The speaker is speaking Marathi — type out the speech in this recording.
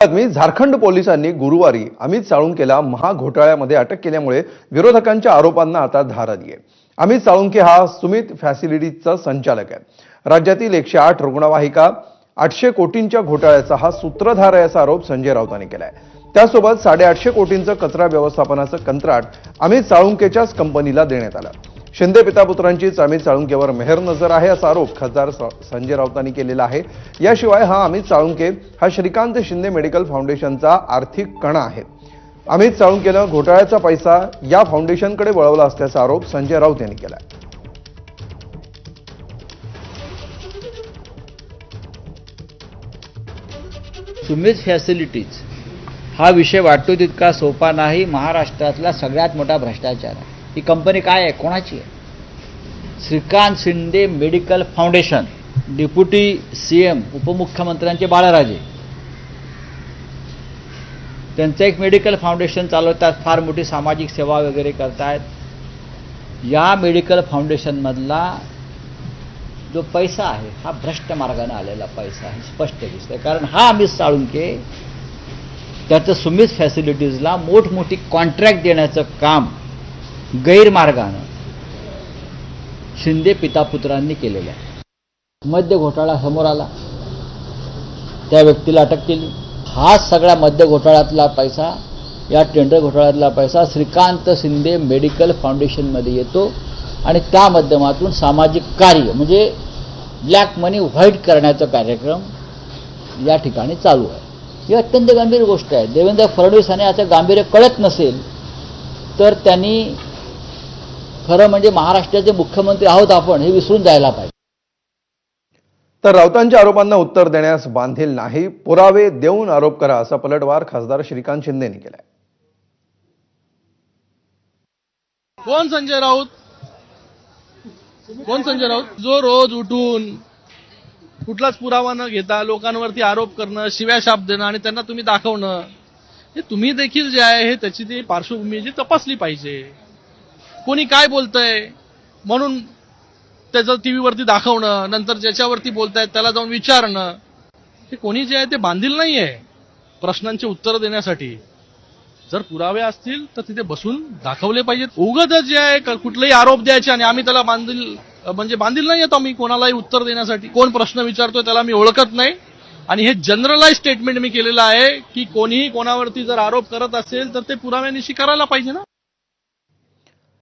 बातमी झारखंड पोलिसांनी गुरुवारी अमित साळुंकेला महाघोटाळ्यामध्ये अटक केल्यामुळे विरोधकांच्या आरोपांना आता धार आली आहे. अमित साळुंके हा सुमित फॅसिलिटीजचा संचालक आहे. राज्यातील एकशे आठ रुग्णवाहिका आठशे कोटींच्या घोटाळ्याचा हा सूत्रधार आहे असा आरोप संजय राऊतांनी केलाय. त्यासोबत साडेआठशे कोटींचं कचरा व्यवस्थापनाचं कंत्राट अमित साळुंकेच्याच कंपनीला देण्यात आलं. शिंदे पितापुत्रांचीच अमित साळुंकेवर मेहर नजर आहे असा आरोप खासदार संजय राऊतांनी केलेला आहे. याशिवाय हा अमित साळुंके हा श्रीकांत शिंदे मेडिकल फाउंडेशनचा आर्थिक कणा आहे. अमित साळुंकेनं घोटाळ्याचा पैसा या फाउंडेशनकडे वळवला असल्याचा आरोप संजय राऊत यांनी केला सुमित फॅसिलिटीज हा विषय वाटतो तितका सोपा नाही. महाराष्ट्रातला सगळ्यात मोठा भ्रष्टाचार आहे. ही कंपनी काय आहे? कोणाची आहे? Shrikant Shinde medical foundation deputy C M उपमुख्यमंत्र्यांचे Balaraje. त्यांचं एक मेडिकल फाउंडेशन चालवतात फार मोठी सामाजिक सेवा वगैरे करतायत. या मेडिकल फाउंडेशनमधला जो पैसा आहे हा भ्रष्ट मार्गाने आलेला पैसा आहे स्पष्ट दिसतंय. कारण हा अमित साळुंके त्याचं सुमित फॅसिलिटीजला मोठमोठी कॉन्ट्रॅक्ट देण्याचं काम गैरमार्गानं शिंदे पितापुत्रांनी केलेलं मद्य घोटाळा समोर आला. त्या व्यक्तीला अटक केली. हा सगळ्या मद्य घोटाळ्यातला पैसा या टेंडर घोटाळ्यातला पैसा श्रीकांत शिंदे मेडिकल फाउंडेशनमध्ये येतो आणि त्या माध्यमातून सामाजिक कार्य म्हणजे ब्लॅक मनी व्हाईट करण्याचा कार्यक्रम या ठिकाणी चालू आहे. ही अत्यंत गंभीर गोष्ट आहे. देवेंद्र फडणवीसांना याचं गांभीर्य कळत नसेल तर त्यांनी खरं म्हणजे महाराष्ट्राचे मुख्यमंत्री आहोत आपण हे विसरून जायला पाहिजे. तर राऊतांच्या आरोपांना उत्तर देण्यास बांधील नाही पुरावे देऊन आरोप करा असा पलटवार खासदार श्रीकांत शिंदे यांनी केलाय. कोण संजय राऊत? कोण संजय राऊत? जो रोज उठून कुठलाच पुरावा न घेता लोकांवरती आरोप करणं शिव्या शाप देणं आणि त्यांना तुम्ही दाखवणं हे तुम्ही देखील जे आहे हे त्याची ती पार्श्वभूमी जी तपासली पाहिजे. कोणी काय बोलतंय? म्हणून त्याचं टीव्हीवरती दाखवणं नंतर ज्याच्यावरती बोलतायत त्याला जाऊन विचारणं हे कोणी जे आहे ते बांधील नाहीये प्रश्नांची उत्तरं देण्यासाठी. जर पुरावे असतील तर तिथे बसून दाखवले पाहिजेत. उगत जे आहे कुठलेही आरोप द्यायचे आणि आम्ही त्याला बांधील म्हणजे बांधील नाही येतो आम्ही कोणालाही उत्तर देण्यासाठी. कोण प्रश्न विचारतोय त्याला मी ओळखत नाही. आणि हे जनरलाइज स्टेटमेंट मी केलेलं आहे की कोणीही कोणावरती जर आरोप करत असेल तर ते पुराव्यानिशी करायला पाहिजे ना.